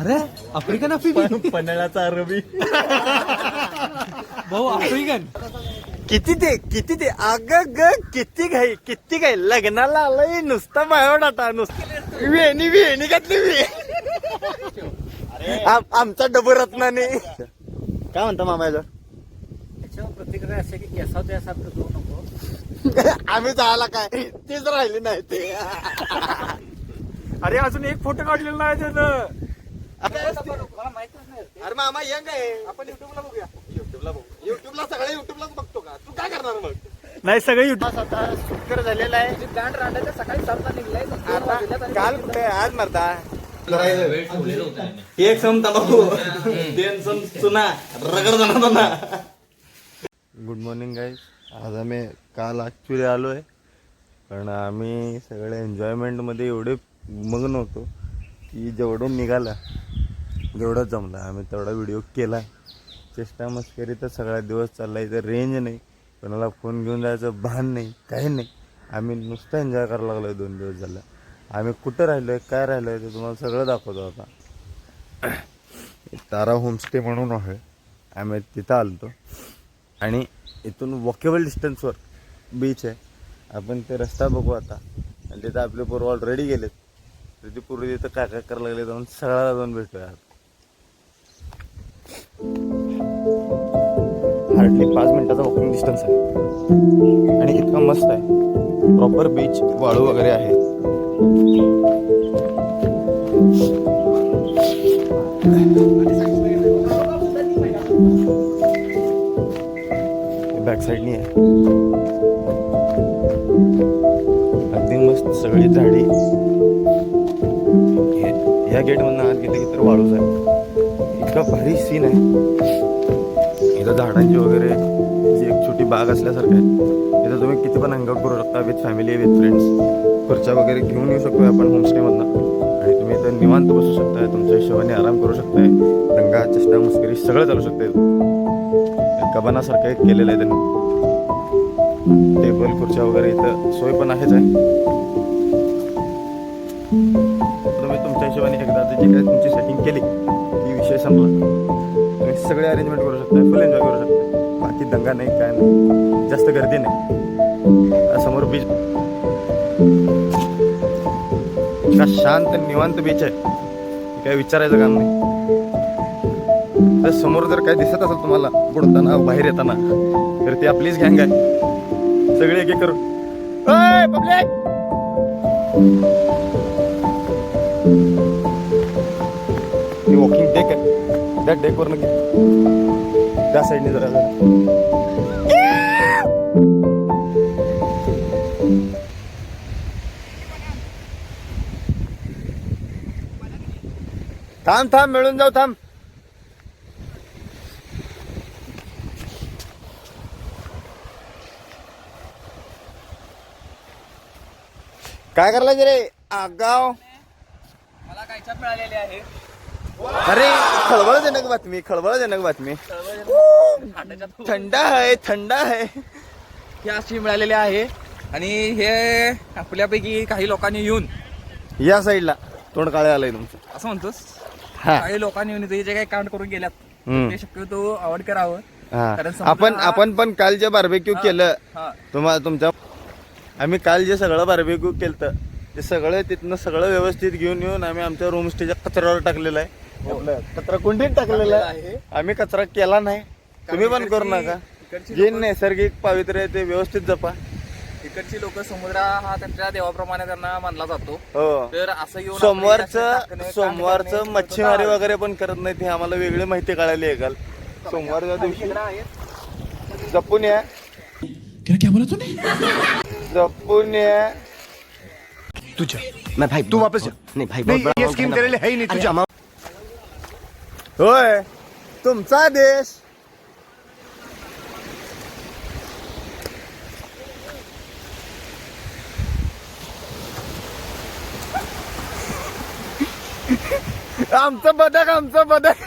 अरे आफ्रिकन अफिफी पन्हाळ्याचा अरबी. भाऊ आफ्रिकन. किती ते किती ते अग ग किती घाई किती घाई. लग्नाला आलंय नुसता बायोडाटा नुसतं. वेणी वेणी घातली वे आम- आमचा डबू रत्नाने. काय म्हणता मामा याच्यावर? त्याच्यावर प्रतिक्रिया अशी की केसा त्यासारखं करू नको. आम्ही जायला काय? तेच राहिले नाही ते. अरे अजून एक फोटो काढलेला नाही त्याचं अरे मामा यंग आहे. आपण युट्यूबला बघूया. युट्यूबला बघू. युट्यूबला सगळे युट्यूबलाच बघतो का? तू काय करणार मग? नाही सगळे युट्यूब आता सुकर झालेला आहे. गांड रांडाच्या सकाळी सातला निघलाय. आता काल कुठे आज मरता? एक सम तंबाखू. तीन सम चुना. रगड जाणार गुड मॉर्निंग गाईज आज आम्ही काल ॲक्च्युली आलो आहे कारण आम्ही सगळे एन्जॉयमेंटमध्ये एवढे मग्न होतो की जेवढं निघाला जेवढं जमलं. आम्ही तेवढा व्हिडिओ केला. चेष्टा मस्करी तर सगळा दिवस चालला इथं रेंज नाही. कोणाला फोन घेऊन जायचं भान नाही. काही नाही. आम्ही नुसतं एन्जॉय करायला लागलो दोन दिवस झालं. आम्ही कुठं राहिलो आहे काय राहिलो आहे ते तुम्हाला सगळं दाखवतो आता. तारा होमस्टे म्हणून आहे. आम्ही तिथं आलतो. आणि इथून वॉकेबल डिस्टन्सवर बीच आहे. आपण ते रस्ता बघू आता. आणि तिथं आपले पोरं ऑलरेडी गेलेत. तर ते पूर्वी तिथं काय काय करायला लागले जाऊन सगळ्याला जाऊन भेटूया हार्डली पाच मिनिटाचा वॉकिंग डिस्टन्स आहे. आणि इतका मस्त आहे. प्रॉपर बीच वाळू वगैरे आहे. बॅक साईडनी आहे. अगदी मस्त सगळी झाडी. हे- या गेटमधनं आत गेले की तर वाळूच आहे. इतका भारी सीन आहे. इथं झाडांची वगैरे जी एक छोटी बाग असल्यासारखं आहे. इथं तुम्ही किती पण हँगआउट करू शकता विथ फॅमिली विथ फ्रेंड्स खुर्च्या वगैरे घेऊन येऊ शकतो आपण होमस्टेमधनं आणि तुम्ही इथं निवांत बसू शकताय. तुमच्या हिशोबाने आराम करू शकताय. रंगा चेष्टा मस्करी सगळं चालू शकते इथं कबानासारखं एक केलेलं आहे त्यांनी. टेबल खुर्च्या वगैरे इथं सोय पण आहेच आहे. हिशोबाने एकदा जी काय तुमची सेटिंग केली ती विषय संपला. तुम्ही सगळे अरेंजमेंट करू शकता फुल एन्जॉय करू शकता बाकी दंगा नाही काय नाही. जास्त गर्दी नाही. समोर बीच का शांत निवांत बीच आहे. काय विचारायचं काम नाही. तर समोर जर काय दिसत असेल तुम्हाला बुडताना बाहेर येताना तर ती आपलीच गँग आहे. सगळे एक एक करू पब्लिक वॉकिंग डेक आहे त्या डेकवर नक्की त्या साईडने जरा जरा. थांब थांब मिळून जाऊ थांब. काय करायला रे? आगाव. मला कायच्या मिळालेले आहे अरे खळबळजनक बातमी खळबळजनक बातमी. थंड आहे थंड आहे. हे अशी मिळालेले आहे. आणि हे आपल्यापैकी काही लोकांनी येऊन या साईडला तोंड काळे आलंय तुमचं. असं म्हणतोस? हा. काही लोकांनी येऊन इथे जे काही कांड करून गेल्यात. ते शक्यतो अवॉइड करावं. कारण आपण आपण पण काल जे बार्बेक्यू केलं हा. तुम्हा तुमच्या आम्ही काल जे सगळं बार्बेक्यू केलं ते सगळं तिथनं सगळं व्यवस्थित घेऊन येऊन आम्ही आमच्या रूम स्टेच्या कचऱ्यावर टाकलेलं आहे. आपलं कचरा कुंडीत टाकलेला आहे. आम्ही कचरा केला नाही. तुम्ही पण करू नका. जे नैसर्गिक पावित्र्य आहे ते व्यवस्थित जपा. इकडची लोक समुद्र हा त्यांच्या देवाप्रमाणे त्यांना मानला जातो. हो. तर असं येऊन सोमवारचं सोमवारचं मच्छीमारी. वगैरे पण करत नाही ते आम्हाला वेगळी माहिती कळाली आहे काल सोमवारच्या दिवशी. जपून या. क्या बोला तूने? जपून या. मैं भाई तू वापस जा. नहीं भाई बहुत बड़ा ये स्कीम तेरे लिए है ही नहीं होय. तुमचा देश. आमचं बदक आमचं बदक.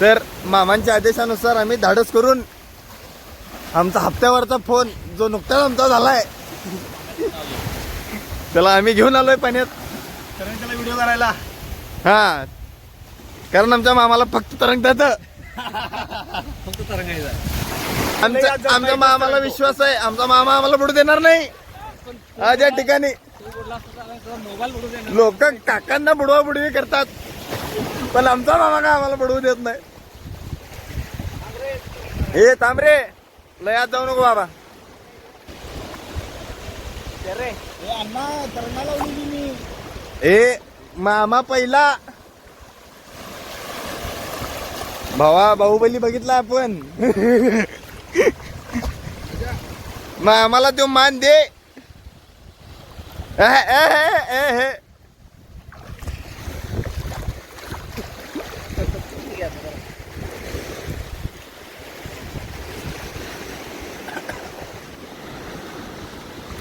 तर मामांच्या आदेशानुसार आम्ही धाडस करून आमचा हप्त्यावरचा फोन जो नुकताच आमचा झालाय त्याला आम्ही घेऊन आलोय पाण्यात. व्हिडिओ करायला. हा. कारण आमच्या मामाला फक्त तरंगता येतं. फक्त तरंगायचा आमच्या आमच्या मामाला विश्वास आहे. आमचा मामा आम्हाला बुडू देणार नाही. आज या ठिकाणी. लोक काकांना बुडवा बुडवी करतात. पण आमचा मामा काय आम्हाला बुडवू देत नाही. हे थांब रे. लयात जाऊ नको बाबा. ए मामा पहिला. भावा बाहुबली बघितला आपण. मामाला तो मान दे.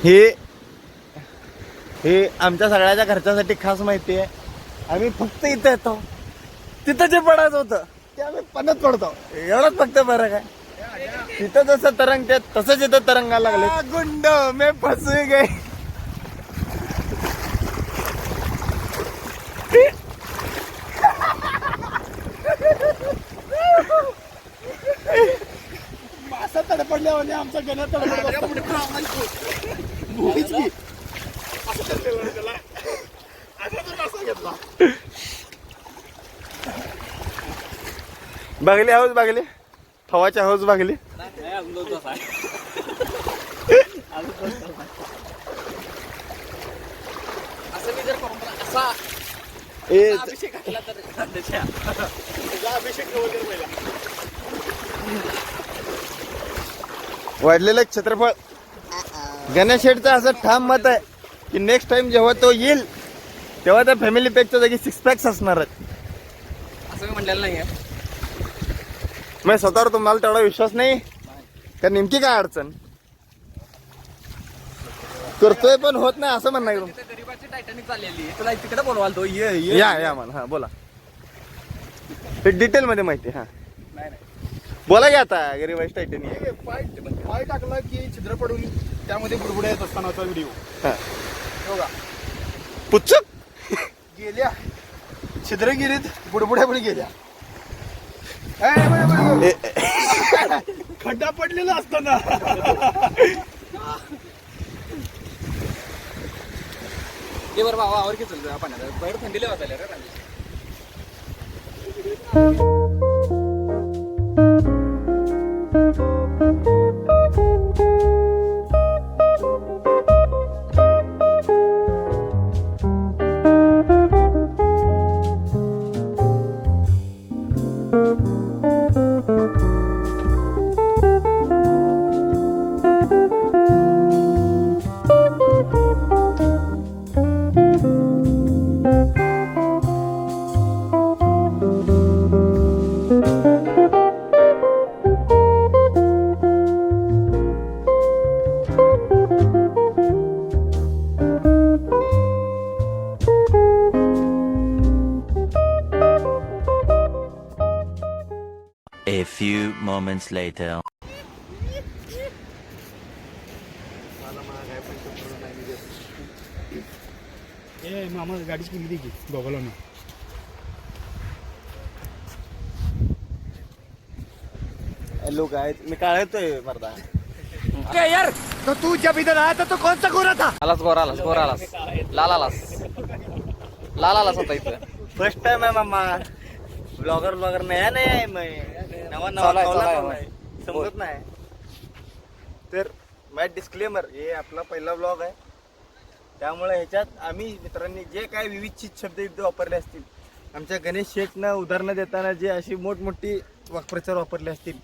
हे हे आमच्या सगळ्याच्या खर्चासाठी खास माहिती आहे. आम्ही फक्त इथं येतो. तिथं जे पडायचं होतं ते आम्ही पणत पडतो. एवढंच फक्त फरक आहे तिथं जसं तरंग ते तसंच इथं तरंगायला लागले गुंड मे फसू गे असं तडपडल्यावर आमचा गणर तडपडत बागली हौस बागली? फवाच्या हौस बागली? ए वाढलेलं एक क्षेत्रफळ. गणेश शेठचं असं ठाम मत आहे. की नेक्स्ट टाइम जेव्हा तो येईल तेव्हा त्या फॅमिली पॅकच्या जागी सिक्स पॅक्स असणार आहेत. असं मी म्हणलेलं नाहीये. मग स्वतःवर तुम्हाला तेवढा विश्वास नाही? तर नेमकी काय अडचण? करतोय पण होत नाही असं म्हणणं आहे तुमचं. तिथे गरीबाची टायटॅनिक चाललेली तुला तिकडे बोलवाल तो. ये ये. या या मला हा बोला. ते डिटेल मध्ये माहिती हा. नाही नाही. बोला की आता गरीबाईस टायटनी पाय पाय टाकला की छिद्र पडून त्यामध्ये बुडबुड्या येत असतानाचा व्हिडिओ. बघा पुच्चक. गेल्या. छिद्रगिरीत बुडबुड्या पण गेल्या. खड्डा पडलेला असताना. ये बरं बाबा आवर की चल पाण्यात बाहेर थंडीला वाचायला रे moments later. ए मामा गाडीची गॉगल हॅलो काय मी काळतोय मर्दा. यार! तो तू जब इधर आया था तो कौन सा गोरा था आलास गोर आलास गोर आलास. लाल आलास. लाल आलास होता इथं. फर्स्ट टाइम आहे मामा. ब्लॉगर ब्लॉगर नया नाही आहे मैं नवा नवा आहे. समजत नाही. तर माय डिस्क्लेमर हे आपला पहिला ब्लॉग आहे. त्यामुळे ह्याच्यात आम्ही मित्रांनी जे काय विविध शब्द इथे वापरले असतील आमच्या गणेश शेठनं उदाहरणं देताना जे अशी मोठमोठी वाक्प्रचार वापरले असतील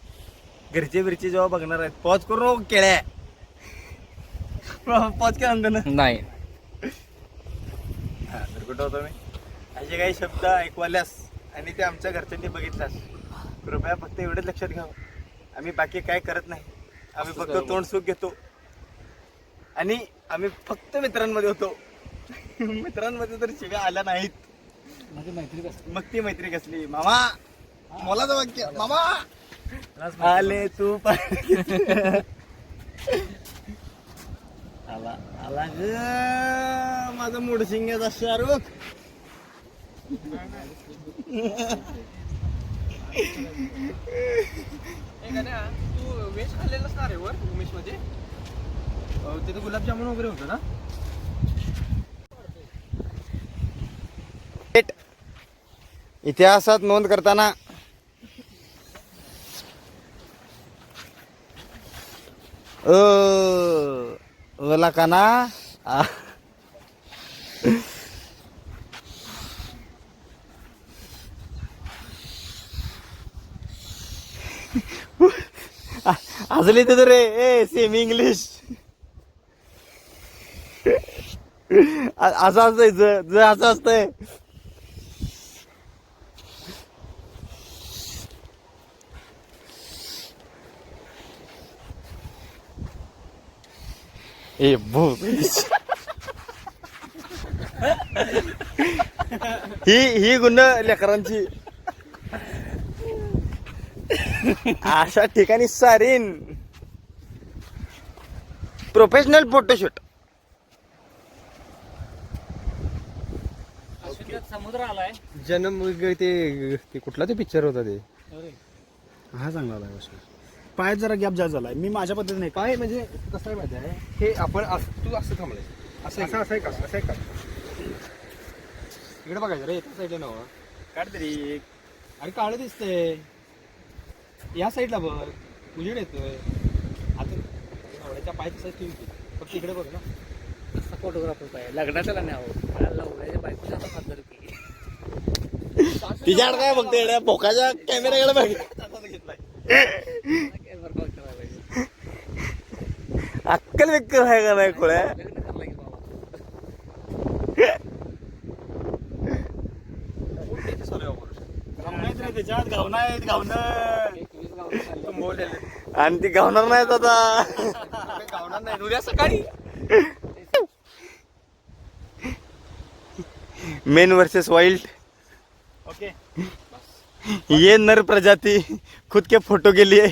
घरचे बिरचे जेव्हा बघणार आहेत पॉज करू नको केळ्या. पॉज केला ना नाही. हा, होतो मी? असे काही शब्द ऐकवाल्यास आणि ते आमच्या घरच्यांनी बघितल्यास कृपया फक्त एवढंच लक्षात घ्यावं आम्ही बाकी काय करत नाही. आम्ही फक्त तोंड सुख घेतो. आणि आम्ही फक्त मित्रांमध्ये होतो. मित्रांमध्ये तर शिव्या आल्या नाहीत. माझी मैत्री कसं मग ती मैत्री कसली? मामा मोलाचं वाक्य मामा! आले तू पण. आला ग. माझा मुडसिंग्याचा शाहरुख. तू वेज खाल्लेलंच ना रे वर उमेशमध्ये तिथे गुलाबजामुन वगैरे होतं ना? इतिहासात नोंद करताना. अ ओला का ना आ. रे. ए सेमी इंग्लिश असं असतंय जर असं असतंय. ए भो ही ही गुन्ह लेकरांची. अशा ठिकाणी सारीन. प्रोफेशनल फोटोशूट समुद्र आलाय. जन्म ते ते कुठला ते पिक्चर होता ते? हा चांगला आला गोष्ट पायात जरा गॅप जास्त झालाय. मी माझ्या पद्धतीने काय म्हणजे कसं आहे माहिती आहे? हे आपण असं तू असं थांबलाय. असं असं असं आहे का असं आहे का इकडे बघायचं रे एका साईडला नव्हा काढ तरी. अरे काळ दिसतंय. या साईडला बघ. उजेड येतोय. आता नवऱ्याच्या पाय तसंच ठेवून ठेव. फक्त इकडे बघ ना. असा फोटोग्राफर पाहिजे लग्नाच्याला न्यावं लवड्याच्या बायकोच्या आता खातर की तिच्याकडे काय बघते? येड्या भोकाच्या कॅमेऱ्याकडे बघ. अक्कल विक्कल आहे का नाही खोळ्या? त्याच्यात घावणं आहेत घावणं. आणि ती गावणार नाहीत आता. गावणार नाही. उद्या सकाळी. मेन वर्सेस वाइल्ड ओके ये नर प्रजाति. खुद के फोटो के लिए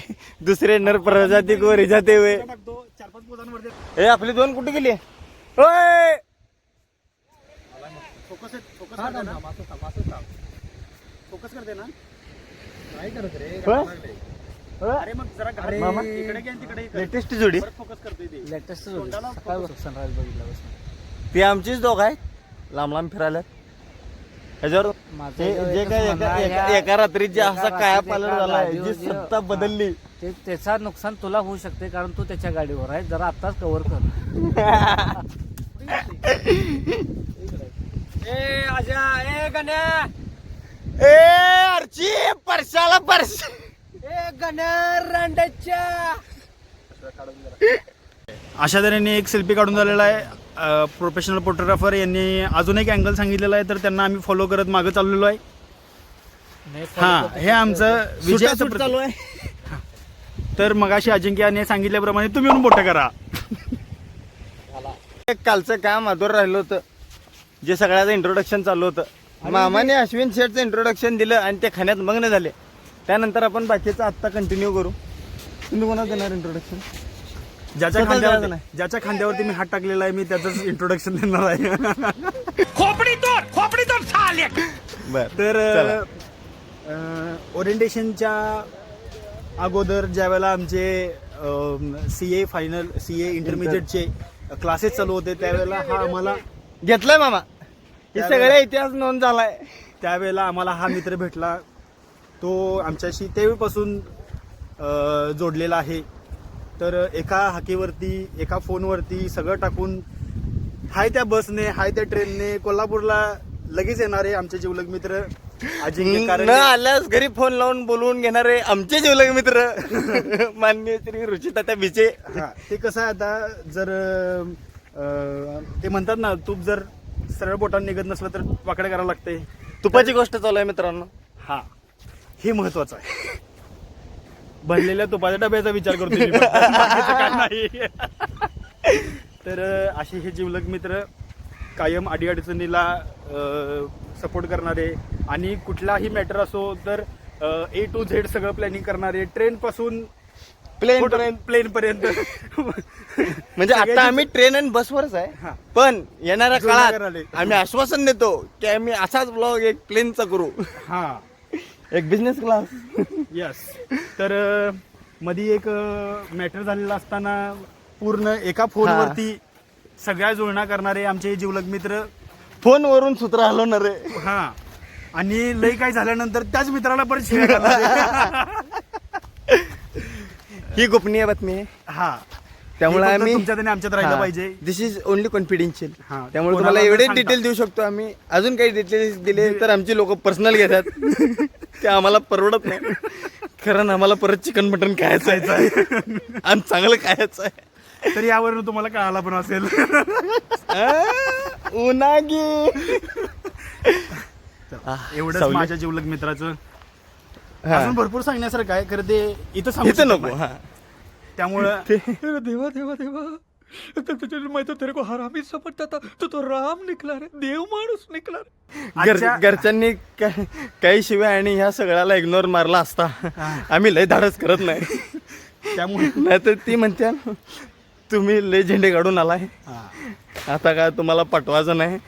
दुसरे नर प्रजाति को रिझाते हुए. ए आपली दोन कुठे गेली? ओय! फोकस फोकस करते ना. फोकस करते ना. काय करत रे? अरे मग जरा घाल. मामा. इकडे घे आणि तिकडे घे. लेटेस्ट जोडी. परत फोकस करतोय ते. लेटेस्ट तोंडाला focus. सनराईज बघितल्यापासून. ती आमचीच दोघ आहेत. लांब लांब फिरायला. ह्याच्यावर माझं एकच जे काय एका- आहे, एका- या- एका रात्रीत जे एका असा काया रात्रीत पालट एका झालाय गाडीवर जी सत्ता. बदलली. ते त्याचा नुकसान तुला होऊ शकते कारण तू त्याच्या गाडीवर आहे. जरा आत्ताच कव्हर कर. ए आजा. ए गण्या. ए अर्ची परशाला. रांडाच्या. अशा तऱ्हेने एक सेल्फी काढून झालेला आहे. प्रोफेशनल फोटोग्राफर यांनी अजून एक अँगल सांगितलेला आहे तर त्यांना आम्ही फॉलो करत मागे चाललेलो आहे. हा हे आमचं विजयाचं. चालू आहे. तर मगाशी अजिंक्याने सांगितल्याप्रमाणे तुम्ही येऊन मोठं करा. एक कालचं काम अधोर राहिलं होतं. जे सगळ्याचं इंट्रोडक्शन चालू होतं. मामाने अश्विन शेठचं इंट्रोडक्शन दिलं आणि ते खाण्यात मग्न झाले. त्यानंतर आपण बाकीचं आत्ता कंटिन्यू करू. तुम्ही कोणाला देणार इंट्रोडक्शन ज्याच्या खांद्यावर नाही. ज्याच्या खांद्यावरती मी हात टाकलेला आहे मी त्याचंच इंट्रोडक्शन देणार आहे. बर तर ओरिएंटेशनच्या अगोदर ज्यावेळेला आमचे C A final C A इंटरमिजिएटचे classes चालू होते त्यावेळेला हा आम्हाला घेतलंय मामा. हे सगळे इतिहास नोंद झालाय. त्यावेळेला आम्हाला हा मित्र भेटला. तो आमच्याशी तेव्हापासून अ, जोडलेला आहे. तर एका हाकेवरती एका फोनवरती सगळं टाकून हाय त्या बसने हाय त्या ट्रेनने कोल्हापूरला लगेच येणारे आमचे जिवलग मित्र अजिंक्य न कारण आल्यास घरी फोन लावून बोलवून घेणारे आमचे जीवलग मित्र मान्य श्री रुचिता त्या बिचे हा, ते कसं आहे आता जर अ, ते म्हणतात ना तूप जर सरळ बोटाने निघत नसलं तर वाकडे करावं लागते तुपाची गोष्ट चालू आहे मित्रांनो. हा. हे महत्वाचं आहे. भरलेल्या तुपाच्या डब्याचा विचार करतो मी फक्त. बाकीचं काय नाही. तर अ, असे हे जीवलग मित्र कायम अडीअडचणीला सपोर्ट करणारे आणि कुठलाही मॅटर असो तर ए टू झेड सगळं प्लॅनिंग करणारे ट्रेन पासून प्लेन प्लेन पर्यंत. म्हणजे आता आम्ही ट्रेन आणि बसवरच आहे. पण येणाऱ्या काळात. आम्ही आश्वासन देतो की आम्ही असाच ब्लॉग एक प्लेनचा करू. हा. एक बिझनेस क्लास यस तर मधी एक मॅटर झालेला असताना पूर्ण एका फोनवरती सगळ्या जुळणा करणारे आमचे जिवलग मित्र फोनवरून सूत्र हलवणार हा. आणि लय काय झाल्यानंतर त्याच मित्राला परत शिव्या. ही गोपनीय बातमी आहे. हा. त्यामुळे आम्ही तुमच्यात आमच्यात राहिलं पाहिजे. दिस इज ओनली कॉन्फिडेन्शियल हा, त्यामुळे तुम्हाला एवढे. डिटेल देऊ शकतो आम्ही. अजून काही डिटेल्स दिले तर आमची लोक पर्सनल घेतात. ते आम्हाला परवडत नाही. कारण आम्हाला परत चिकन मटन खायचं आहे. आणि चांगलं खायचं आहे. तर यावरून तुम्हाला कळाला पण असेल. उनागी एवढंच. माझ्या जिवलग मित्राचं. अजून भरपूर सांगण्यासारखं आहे. खरं ते इथं सांगू इथं शकत नको नाही. त्यामुळं देवा देवा देवा. मैं तो तेरे को हरामी समझता था. तू तो राम निकला रे. देव माणूस निकला रे. घर- आजच्या- घरच्यांनी का- काही शिवाय आणि ह्या सगळ्याला इग्नोर मारला असता. आम्ही लय धाडस करत नाही. त्यामुळे नाहीतर ती म्हणते तुम्ही लय झेंडे काढून आलाय. आता काय तुम्हाला पटवायचं नाही.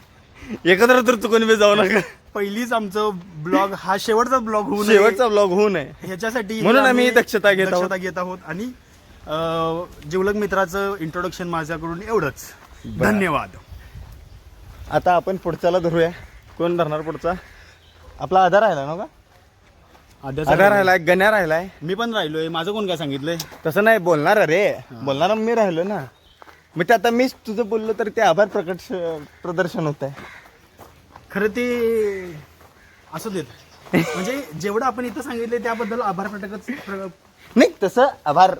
एकत्र तर चुकून बी जाऊ नका. पहिलीच आमचं ब्लॉग हा शेवटचा ब्लॉग होऊ नये. शेवटचा ब्लॉग होऊ नये. ह्याच्यासाठी म्हणून आम्ही दक्षता घेत आहोत. दक्षता घेत आहोत. आणि जिवलग मित्राचं इंट्रोडक्शन माझ्याकडून एवढंच. धन्यवाद. आता आपण पुढच्याला धरूया. कोण धरणार पुढचा? आपला आधार राहिला ना का? आद्याचा आधार राहिलाय गण्या राहिलाय. मी पण राहिलोय. माझं कोण काय सांगितलंय? तसं नाही बोलणार रे. बोलणार मी राहिलो ना. मग ते आता मीच तुझं बोललो तर ते आभार प्रकट प्रदर्शन होत आहे. खरं ते असू देत. म्हणजे जेवढं आपण इथं सांगितले त्याबद्दल आभार प्रकट प्र- नाही तसं आभार.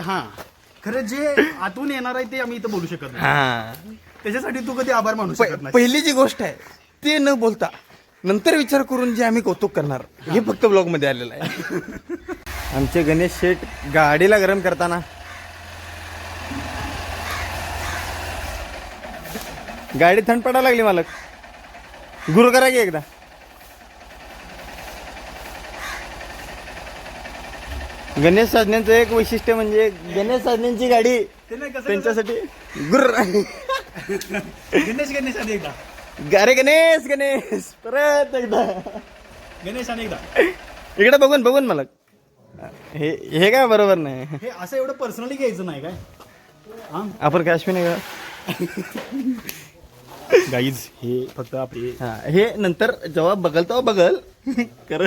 हा. खरं जे आतून येणार आहे ते आम्ही इथं बोलू शकत नाही. हा. त्याच्यासाठी तू कधी आभार मानू शकत नाही पहिली जी गोष्ट आहे ते न बोलता नंतर विचार करून जे आम्ही कौतुक करणार हे फक्त ब्लॉगमध्ये आलेलं आहे. आमचे गणेश शेठ गाडीला गरम करताना. गाडी थंड पडायला लागली मालक. गुरु करा की एकदा. गणेश साधन्यांचं एक वैशिष्ट्य म्हणजे गणेश साधन्यांची गाडी नाही त्यांच्यासाठी गुर गणेश गणेश आणि एकदा. गारे गणेश गणेश. परत एकदा. गणेश आणि एकदा. इकडे बघून बघून मला. हे हे काय बरोबर नाही. हे असं एवढं पर्सनली घ्यायचं नाही काय? आपण काय अश्विनी का? गाईज हे फक्त आपले हा हे नंतर जेव्हा बघल तेव्हा बघल. कर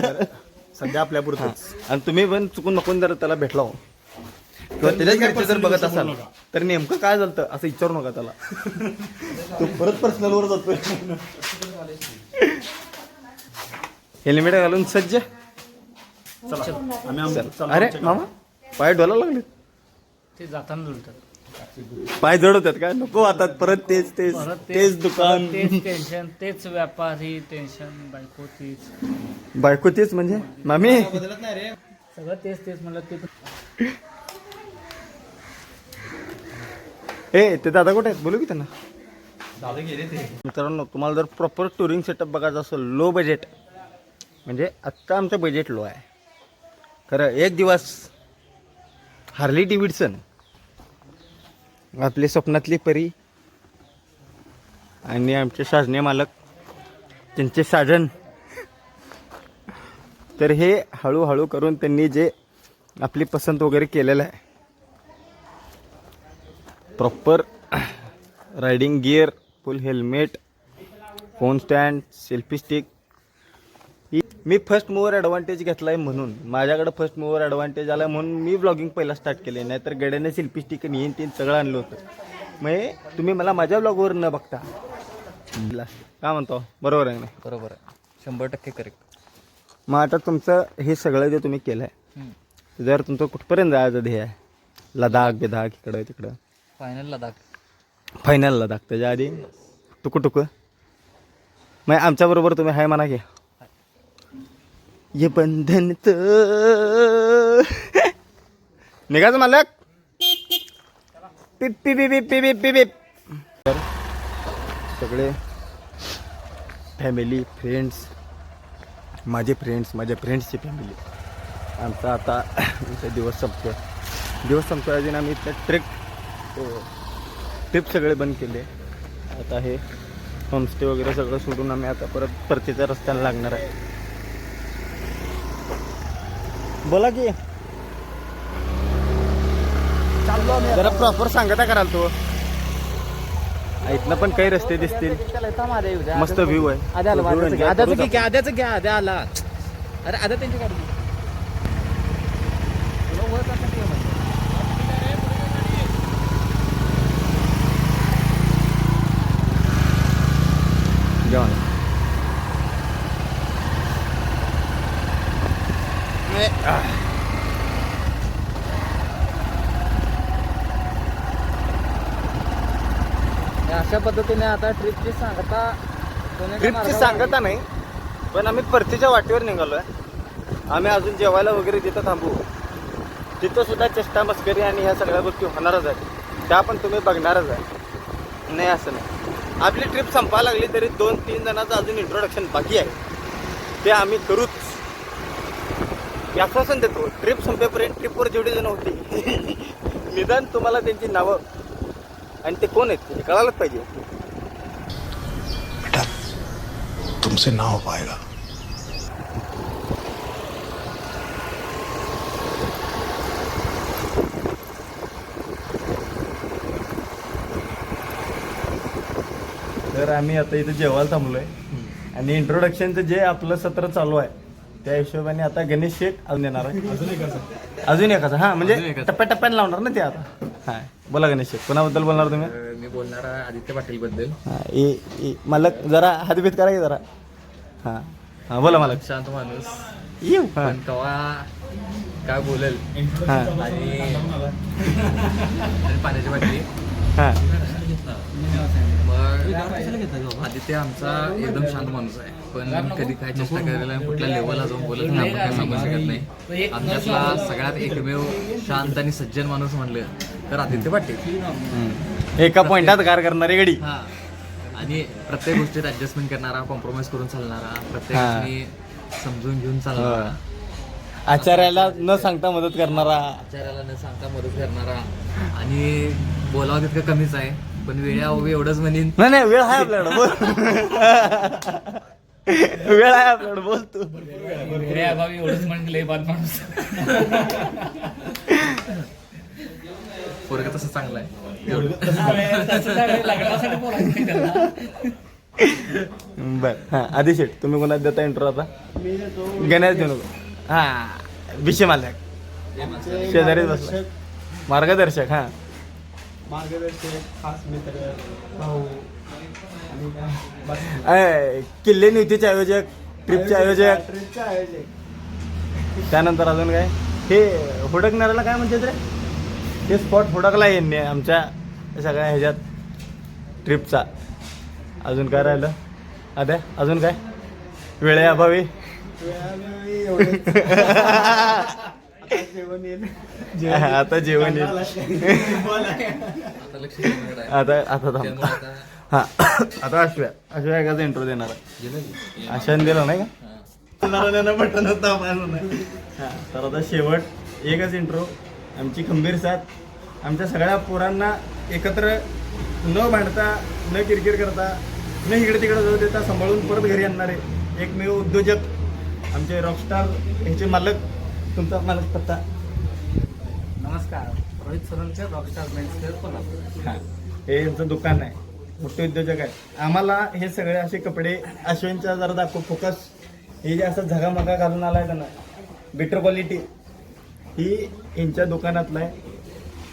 सध्या आपल्या पुरतं आणि तुम्ही पण चुकून नको जर त्याला भेटला हो. किंवा त्याच्याच घरचे जर बघत असाल तर नेमकं काय झालं असं विचारू नका त्याला. तो परत पर्सनल वर जातोय. हेल्मेट घालून सज्ज. चला आम्ही अरे आमच्या मामा पाय डोला लागले ते जाताना जुळतात पाय जड होतात काय? नको आता परत तेच तेच परत तेच दुकान. तेच टेन्शन तेच व्यापारी टेन्शन बायको तीच. बायको तेच म्हणजे? मामी? सगळं तेच तेच म्हणलं ते ए ते दादा कुठे आहेत? बोलू की त्यांना. मित्रांनो तुम्हाला जर प्रॉपर टुरिंग सेटअप बघायचं असेल लो बजेट म्हणजे आत्ता आमचं बजेट लो आहे. खरं एक दिवस हार्ली डिव्हिडसन आपली स्वप्नातली परी आणि आमचे साजने मालक त्यांचे साजन तर हे हळूहळू करून त्यांनी जे आपली पसंत वगैरे केलेलं आहे. Proper riding gear full helmet phone stand selfie stick मी फर्स्ट मूवर ॲडव्हान्टेज घेतला आहे म्हणून. माझ्याकडे फर्स्ट मूवर ॲडव्हान्टेज आला म्हणून मी ब्लॉगिंग पहिला स्टार्ट केले नाहीतर गड्याने सेल्फी स्टिक आणि येईन तीन सगळं आणलं होतं. म्हणजे तुम्ही मला माझ्या ब्लॉगवर न बघता. काय म्हणतो? बरोबर आहे ना बरोबर आहे. शंभर टक्के करेक्ट मग आता तुमचं हे सगळं जे तुम्ही केलं आहे जर तुमचं कुठपर्यंत जायचं ध्येय आहे? लडाख बिदाख इकडं तिकडं? फायनल लडाख. फायनल लडाख. त्याच्या आधी? टुकू टुकू मग आमच्याबरोबर तुम्ही हाय म्हणा की. ये बंधन तो। निघायचं मालक. पिप पिप पिप पिप पिप पिप तर सगळे फॅमिली फ्रेंड्स माझे फ्रेंड्स माझ्या फ्रेंड्सची फॅमिली आमचा आता आमचा दिवस संपतो दिवस संपतो अजून आम्ही इथं ट्रेक ट्रिप हो. सगळे बंद केले. आता हे होमस्टे वगैरे सगळं सोडून आम्ही आता परत परतीच्या रस्त्याला लागणार आहे. बोला की. जरा प्रॉपर सांगता कराल तो. इथनं पण काही रस्ते दिसतील. मस्त व्ह्यू आहे. करूच आपण. आद्याचं घ्या आद्या आला. अरे आद्या त्यांची गाडी घे. तुला वर जाता नाही येणार. जेवण हे अशा पद्धतीने आता ट्रिपची सांगता ट्रिपची सांगता नाही पण आम्ही परतीच्या वाटेवर निघालोय. आम्ही अजून जेवायला वगैरे जिथं थांबू तिथं सुद्धा चेष्टा मस्करी आणि ह्या सगळ्या गोष्टी होणारच आहेत. त्या पण तुम्ही बघणारच आहे नाही असं नाही. आपली ट्रिप संपायला लागली तरी दोन तीन जणांचं अजून इंट्रोडक्शन बाकी आहे. ते आम्ही करूच. आश्वासन देतो ट्रिप संपेपर्यंत ट्रिपवर जेवढी जण होती. निदान तुम्हाला त्यांची नावं आणि ते कोण आहेत हे कळायलाच पाहिजे. बेटा तुमसे ना हो पाएगा तर आम्ही आता इथे जेवायला थांबलोय. आणि इंट्रोडक्शनचं जे आपलं सत्र चालू आहे त्या हिशोबाने आता गणेश शेठ अजून येणार आहे. अजून एकाचा हा म्हणजे टप्प्याटप्प्याने लावणार ना ते आता. हा. बोला गणेश शेठ कोणाबद्दल बोलणार तुम्ही? मी बोलणार आहे आदित्य पाटील बद्दल हा ए ए मालक जरा हातभीत करा की जरा. हा. हा बोला मालक. शांत माणूस. येऊ हा पण कवा काय बोलेल? हा. आणि आणि पाण्याची बाटली. हा. आदित्य आमचा एकदम शांत माणूस आहे. पण कधी काय चेष्टा करायला कुठल्या लेवलला जाऊन बोलत नाही आपण काय सांगू शकत नाही. आमच्यातला सगळ्यात एकमेव शांत आणि सज्जन माणूस म्हणलं तर आदित्य पाटील. एका पॉइंटात कार करणारी गडी. हा. आणि प्रत्येक गोष्टीत ऍडजस्टमेंट करणारा कॉम्प्रोमाइज करून चालणारा प्रत्येक. गोष्टी समजून घेऊन चालणारा. आचार्याला न सांगता मदत करणारा. आचार्याला न सांगता मदत करणारा. आणि बोलावं तितकं कमीच आहे. पण वेळा उभी एवढंच म्हणीन. नाही नाही वेळ आहे आपल्याकडे बोल. वेळ आहे आपल्याकडे बोल तू. वेळेअभावी एवढंच म्हणले बाद माणूस. पोरग तसं चांगलं आहे. बर हा आधी शेठ तुम्ही कोणाला देता इंट्रो आता? गणेश देऊ नको हा विषय मालक. शेजारीच बसला. मार्गदर्शक हा. मार्गदर्शक खास मित्र भाऊ आणि काय अय, किल्ले नीतीचे आयोजक ट्रिपचे आयोजक ट्रिपचा आयोजक. त्यानंतर अजून काय? हे हुडकणाऱ्याला काय म्हणतात रे? ते स्पॉट हुडकला यांनी आमच्या सगळ्या ह्याच्यात ट्रिपचा अजून काय राहिलं? आता अजून काय? वेळे अभावी वेळोवेळी एवढंच. आता जेवण येईल आता जेवण येईल. आता लक्ष देण्याकडे आहे. आता आता थांब. हा. आता अश्व्या. अश्व्या एकाचा इंट्रो देणार आहे? आशान दिला नाही का? हा, तर आता शेवट एकच इंट्रो आमची खंबीर साथ. आमच्या सगळ्या पोरांना एकत्र न भांडता न किरकिर करता न इकडे तिकडे जाऊ देता सांभाळून परत घरी आणणारे एकमेव उद्योजक आमचे रॉकस्टार ह्याचे मालक तुमचा मालक पत्ता. नमस्कार. रोहित सोनलचे रॉकस्टार मेन्स कोल्हापूर. हा. हे यांचं दुकान आहे. मोठे उद्योजक आहे आम्हाला हे सगळे असे कपडे अश्विनचा जरा दाखव. फोकस हे जे असं झगामगा घालून आलाय त्यांना बेटर क्वालिटी ही यांच्या दुकानातला आहे.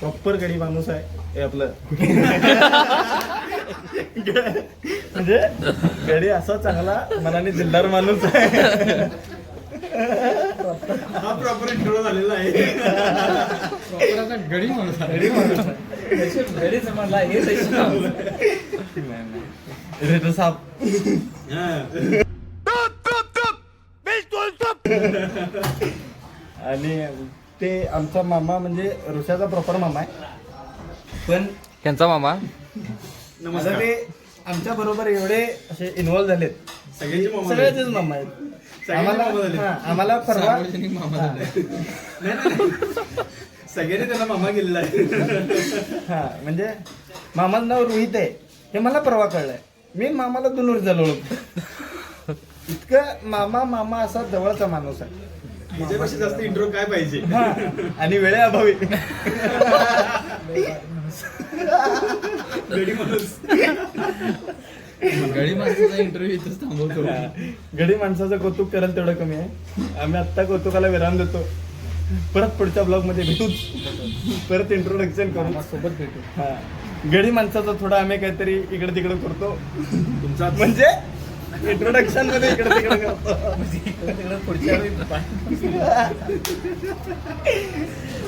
प्रॉपर गडी माणूस आहे. हे आपलं. म्हणजे गडी असा चांगला मनाने दिलदार माणूस आहे. हा प्रॉपर इंट्रो झालेला आहे. गडी माणूस गडीच म्हणला हे रेटर साहेब. आणि ते आमचा मामा म्हणजे ऋषाचा प्रॉपर मामा आहे. पण त्यांचा मामा? आता ते आमच्या बरोबर एवढे असे इन्व्हॉल्व झालेत. सगळ्याचेच मामा आहेत. आम्हाला हा, आम्हाला परवा. नाही, नाही, नाही. सगळ्यांनी त्याला मामा गेलेला आहे हा म्हणजे मामाचं नाव रोहित आहे हे मला परवा कळलंय मी मामाला दोन वर्ष झालो ओळखतो. इतकं मामा मामा असा जवळचा माणूस आहे त्याच्यापेक्षा जास्त इंट्रो काय पाहिजे हा. आणि वेळेअभावी गडी माणूस गडी माणसाचा इंटरव्ह्यू इथंच थांबवतो. गडी माणसाचं कौतुक करायला तेवढं कमी आहे. आम्ही आत्ता कौतुकाला विराम देतो. परत पुढच्या ब्लॉगमध्ये भेटूच. परत इंट्रोडक्शन करू. सोबत भेटू. हा. गडी माणसाचं थोडं आम्ही काहीतरी इकडे तिकडे करतो. तुमचा म्हणजे इंट्रोडक्शनमध्ये इकडे तिकडे करतो तिकडे पुढच्या वेळी